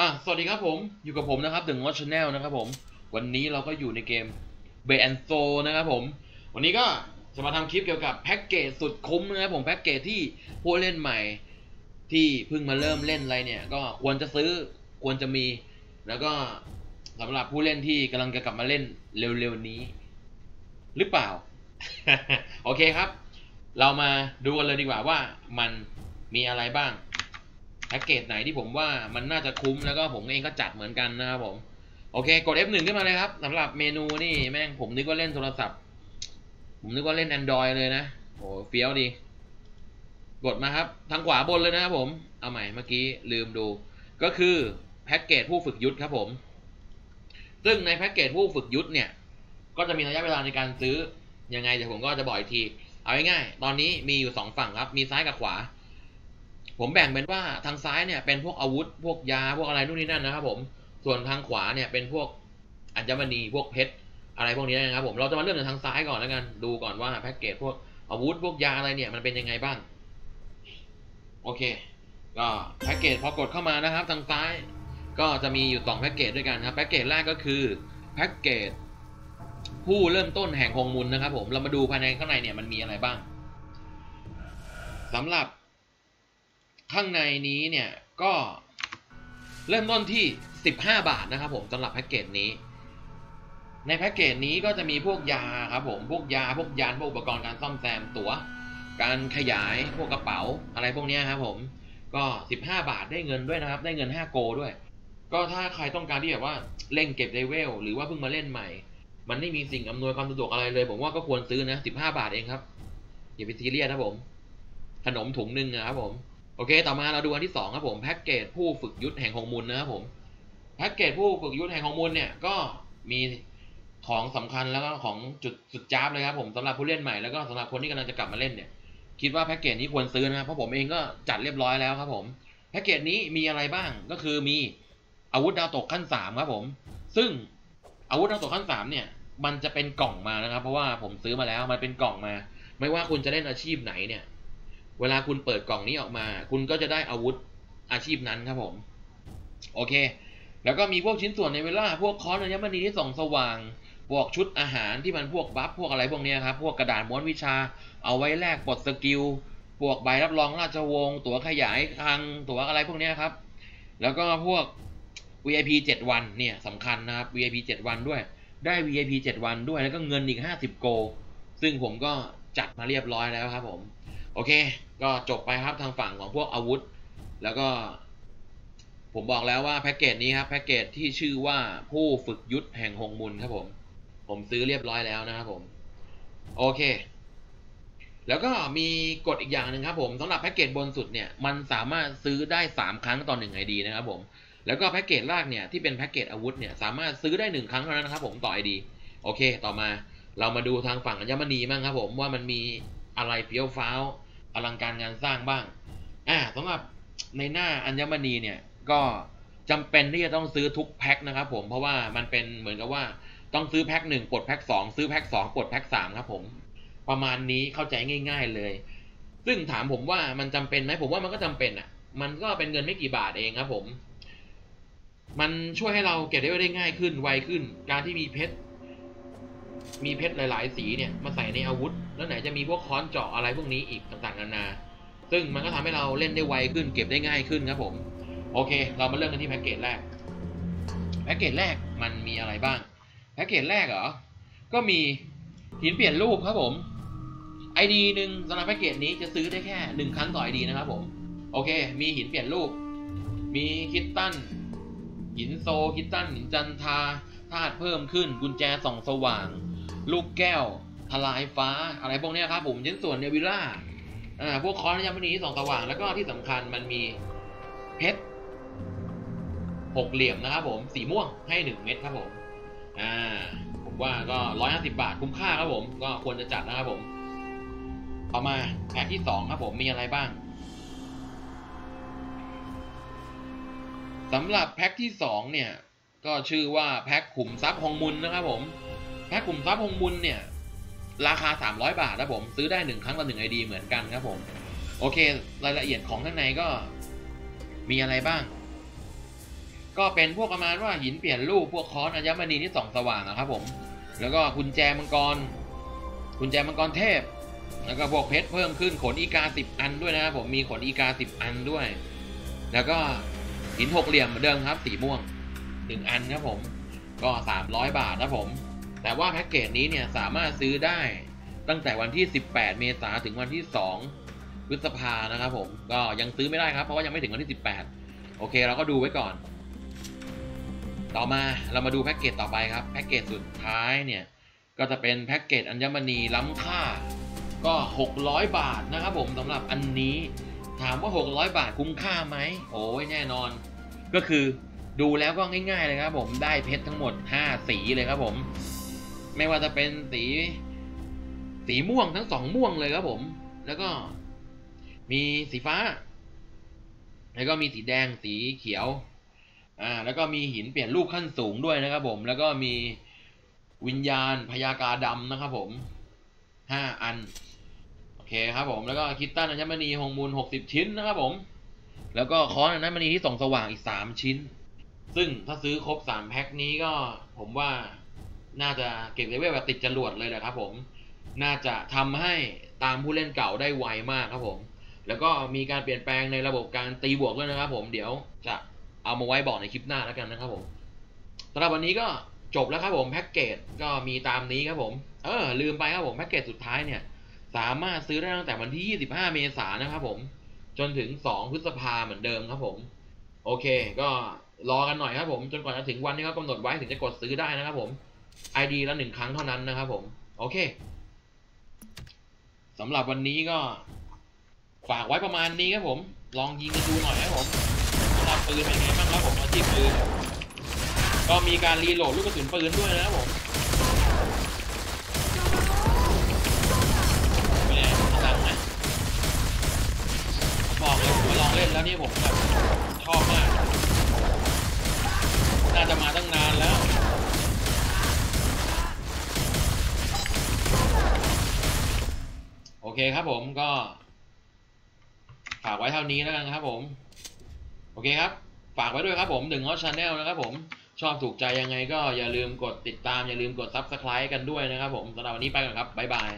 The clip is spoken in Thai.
อะสวัสดีครับผม อยู่กับผมนะครับถึงวอชแนลนะครับผม วันนี้เราก็อยู่ในเกมเบนโซนะครับผม วันนี้ก็จะมาทำคลิปเกี่ยวกับแพ็กเกจสุดคุ้มนะครับผมแพ็กเกจที่ผู้เล่นใหม่ ที่เพิ่งมาเริ่มเล่นอะไรเนี่ย ก็ควรจะซื้อควรจะมี แล้วก็สำหรับผู้เล่นที่กำลังจะกลับมาเล่นเร็วๆนี้ หรือเปล่า โอเคครับ เรามาดูกันเลยดีกว่าว่ามันมีอะไรบ้าง แพ็กเกจไหนที่ผมว่ามันน่าจะคุ้มแล้วก็ผมเองก็จัดเหมือนกันนะครับผมโอเคกด F1 ขึ้นมาเลยครับสำหรับเมนูนี่แม่งผมนึกว่าเล่นโทรศัพท์ ผมนึกว่าเล่น Android เลยนะโอ้เฟี้ยวดี กดมาครับ ทางขวาบนเลยนะครับผม เอาใหม่เมื่อกี้ลืมดู ก็คือแพ็กเกจผู้ฝึกยุทธครับผม ซึ่งในแพ็กเกจผู้ฝึกยุทธเนี่ย ก็จะมีระยะเวลาในการซื้อยังไงเดี๋ยวผมก็จะบอกอีกที เอาง่ายๆตอนนี้มีอยู่สองฝั่งครับ มีซ้ายกับขวา ผมแบ่งเป็นว่าทางซ้ายเนี่ยเป็นพวกอาวุธ พวกยาพวกอะไรนู่นนี่นั่นนะครับผมส่วนทางขวาเนี่ยเป็นพวกอัญมณีพวกเพชรอะไรพวกนี้นะครับผมเราจะมาเริ่มจากทางซ้ายก่อนแล้วกันดูก่อนว่าแพ็กเกจพวกอาวุธพวกยาอะไรเนี่ยมันเป็นยังไงบ้างโอเค ก็แพ็กเกจพอกดเข้ามานะครับ ทางซ้ายก็จะมีอยู่สองแพ็กเกจด้วยกันครับแพ็กเกจแรกก็คือแพ็กเกจผู้เริ่มต้นแห่งฮงมุนนะครับผมเรามาดูภายในข้างในเนี่ยมันมีอะไรบ้างสำหรับ ข้างในนี้เนี่ยก็เริ่มต้นที่ 15 บาทนะครับผมสำหรับแพ็กเกจนี้ ในแพ็กเกจนี้ก็จะมีพวกยาครับผมพวกยาพวกยานพวกอุปกรณ์การซ่อมแซมตัว๋ว การขยายพวกกระเป๋าอะไรพวกนี้ครับผมก็ 15 บาทได้เงินด้วยนะครับ ได้เงิน 5 โกด้วย ก็ถ้าใครต้องการที่แบบว่าเล่นเก็บเลเวลหรือว่าเพิ่งมาเล่นใหม่ มันไม่มีสิ่งอำนวยความสะดวกอะไรเลย ผมว่าก็ควรซื้อนะ 15 บาทเองครับอย่าไปซีเรียสนะผม ขนมถุงหนึ่งนะครับผม โอเค ต่อมาเราดูอันที่ 2 ครับผม แพ็กเกจผู้ฝึกยุทธแห่งฮงมุนนะครับผม แพ็กเกจผู้ฝึกยุทธแห่งฮงมุนเนี่ยก็มีของสำคัญแล้วก็ของจุดสุดจ้าบเลยครับผมสำหรับผู้เล่นใหม่แล้วก็สำหรับคนที่กำลังจะกลับมาเล่นเนี่ยคิดว่าแพ็กเกจนี้ควรซื้อนะครับเพราะผมเองก็จัดเรียบร้อยแล้วครับผมแพ็กเกจนี้มีอะไรบ้างก็คือมีอาวุธดาวตกขั้น 3 ครับผม ซึ่งอาวุธดาวตกขั้น 3 เนี่ย มันจะเป็นกล่องมานะครับ เพราะว่าผมซื้อมาแล้วมันเป็นกล่องมา ไม่ว่าคุณจะเล่นอาชีพไหนเนี่ย เวลาคุณเปิดกล่องนี้ออกมา คุณก็จะได้อาวุธอาชีพนั้นครับผม โอเค แล้วก็มีพวกชิ้นส่วนในเวลา พวกคอนอัญมณีที่ส่องสว่างพวกชุดอาหารที่มันพวกบัฟพวกอะไรพวกนี้ครับ พวกกระดาษม้วนวิชา เอาไว้แลกปลดสกิลพวกใบรับรองราชวงศ์ตั๋วขยายคลังตั๋วอะไรพวกนี้ครับ แล้วก็พวก VIP 7 วันเนี่ยสำคัญนะครับ VIP 7 วันด้วย ได้ VIP 7 วันด้วยแล้วก็เงินอีก 50 โก ซึ่งผมก็จัดมาเรียบร้อยแล้วครับผม โอเค ก็จบไปครับทางฝั่งของพวกอาวุธ แล้วก็ ผมบอกแล้วว่าแพ็กเกจนี้ครับแพ็กเกจที่ชื่อว่าผู้ฝึกยุทธแห่งหงมุนครับผม ผมซื้อเรียบร้อยแล้วนะครับผม โอเค แล้วก็มีกฎอีกอย่างหนึ่งครับผมสำหรับแพ็กเกจบนสุดเนี่ย มันสามารถซื้อได้ 3 ครั้งต่อ1 ID นะครับผม แล้วก็แพ็กเกจแรกเนี่ยที่เป็นแพ็กเกจอาวุธเนี่ยสามารถซื้อได้ 1 ครั้งเท่านั้นนะครับผมต่อ ID โอเค ต่อมาเรามาดูทางฝั่งอัญมณีบ้างครับผมว่ามันมีอะไรเฟี้ยวฟ้าว อลังการงานสร้างบ้าง อ่าสำหรับในหน้าอัญมณีเนี่ยก็จำเป็นที่จะต้องซื้อทุกแพ็คนะครับผมเพราะว่ามันเป็นเหมือนกับว่าต้องซื้อแพ็คหนึ่งปลดแพ็คสองซื้อแพ็คสองปลดแพ็คสามครับผม ประมาณนี้เข้าใจง่าย ๆเลย ซึ่งถามผมว่ามันจำเป็นไหมผมว่ามันก็จำเป็นอะ มันก็เป็นเงินไม่กี่บาทเองครับผม มันช่วยให้เราเก็บได้ได้ง่ายขึ้นไวขึ้น การที่มีเพชร มีเพชรหลาย ๆ สีเนี่ยมาใส่ในอาวุธ แล้วไหนจะมีพวกค้อนเจาะอะไรพวกนี้อีกต่างๆนานา ซึ่งมันก็ทำให้เราเล่นได้ไวขึ้นเก็บได้ง่ายขึ้นครับผม โอเค เรามาเริ่มกันที่แพ็กเกจแรก แพ็กเกจแรกมันมีอะไรบ้าง แพ็กเกจแรกเหรอ ก็มีหินเปลี่ยนรูปครับผมไอดีหนึ่งสำหรับแพ็กเกจนี้จะซื้อได้แค่หนึ่งครั้งต่อไอดีนะครับผม โอเค มีหินเปลี่ยนรูป มีคิตตันหินโซคิตตันหินจันทาธาตุเพิ่มขึ้น กุญแจส่องสว่าง ลูกแก้วทลายฟ้าอะไรพวกนี้ครับผมชิ้นส่วนเนวิล่าอ่าพวกคอนยามณีสองสว่างแล้วก็ที่สำคัญมันมีเพชรหกเหลี่ยมนะครับผมสีม่วงให้หนึ่งเม็ดครับผมอ่าผมว่าก็ร้อยห้าสิบาทคุ้มค่าครับผม ก็ควรจะจัดนะครับผมต่อมาแพ็กที่สองครับผมมีอะไรบ้างสำหรับแพ็กที่สองเนี่ย ก็ชื่อว่าแพ็กขุมทรัพย์ฮองมุนนะครับผม แพ็กขุมทรัพย์ฮงมุนเนี่ย ราคา 300 บาทนะผม ซื้อได้หนึ่งครั้งต่อหนึ่งไอดีเหมือนกันครับผม โอเค รายละเอียดของข้างในก็มีอะไรบ้าง ก็เป็นพวกประมาณว่าหินเปลี่ยนรูป พวกคอนอัญมณีที่ส่องสว่างอะครับผม แล้วก็กุญแจมังกรกุญแจมังกรเทพ แล้วก็พวกเพชรเพิ่มขึ้นขนอีกาสิบอันด้วยนะครับผม มีขนอีกาสิบอันด้วย แล้วก็หินหกเหลี่ยมเหมือนเดิมครับ สีม่วงหนึ่งอันครับผม ก็สามร้อยบาทนะผม แต่ว่าแพ็กเกจนี้เนี่ยสามารถซื้อได้ตั้งแต่วันที่ 18 เมษาถึงวันที่ 2 พฤษภานะครับผมก็ยังซื้อไม่ได้ครับ เพราะว่ายังไม่ถึงวันที่ 18 โอเค เราก็ดูไว้ก่อน ต่อมาเรามาดูแพ็กเกจต่อไปครับแพ็กเกจสุดท้ายเนี่ยก็จะเป็นแพ็กเกจอัญมณีล้ำค่า ก็ 600 บาทนะครับผมสำหรับอันนี้ถามว่า 600 บาทคุ้มค่าไหมโอ้ยแน่นอน ก็คือดูแล้วก็ง่ายๆเลยครับผมได้เพชรทั้งหมด 5 สีเลยครับผม ไม่ว่าจะเป็นสี สีม่วงทั้งสองม่วงเลยครับผม แล้วก็มีสีฟ้า แล้วก็มีสีแดงสีเขียว อ่า แล้วก็มีหินเปลี่ยนรูปขั้นสูงด้วยนะครับผม แล้วก็มีวิญญาณพยากาดำนะครับผมห้าอัน โอเคครับผม แล้วก็คิตตันอัญมณีหงมูลหกสิบชิ้นนะครับผม แล้วก็ค้อนอัญมณีที่ส่องสว่างอีกสามชิ้น ซึ่งถ้าซื้อครบสามแพ็คนี้ก็ผมว่า น่าจะเก็บเลเวลแบบติดจรวดเลยแหละครับผม น่าจะทำให้ตามผู้เล่นเก่าได้ไวมากครับผม แล้วก็มีการเปลี่ยนแปลงในระบบการตีบวกด้วยนะครับผม เดี๋ยวจะเอามาไว้บอกในคลิปหน้าแล้วกันนะครับผมสำหรับวันนี้ก็จบแล้วครับผมแพ็กเกจก็มีตามนี้ครับผม เออลืมไปครับผมแพ็กเกจสุดท้ายเนี่ยสามารถซื้อได้ตั้งแต่วันที่ 25 เมษายนนะครับผม จนถึง 2 พฤษภาเหมือนเดิมครับผม โอเค ก็รอกันหน่อยครับผม จนกว่าจะถึงวันที่เขากำหนดไว้ถึงจะกดซื้อได้นะครับผม ID ละหนึ่งครั้งเท่านั้นนะครับผม โอเคสำหรับวันนี้ก็ฝากไว้ประมาณนี้ครับผม ลองยิงกันดูหน่อยครับผมสำหรับปืนเป็นไงบ้างครับผมอาชีพปืนก็มีการรีโหลดลูกกระสุนปืนด้วยนะครับผมเป็นไงสนุกไหมบอกเลยว่าลองเล่นแล้วนี่ผมแบบชอบมาก น่าจะมาตั้งนานแล้ว เคครับผมก็ฝากไว้เท่านี้แล้วกันครับผม โอเคครับ ฝากไว้ด้วยครับผมหนึ่งฮอตชาแนลนะครับผมชอบถูกใจยังไงก็อย่าลืมกดติดตามอย่าลืมกด Subscribe กันด้วยนะครับผมสำหรับวันนี้ไปก่อนครับ บ๊ายบาย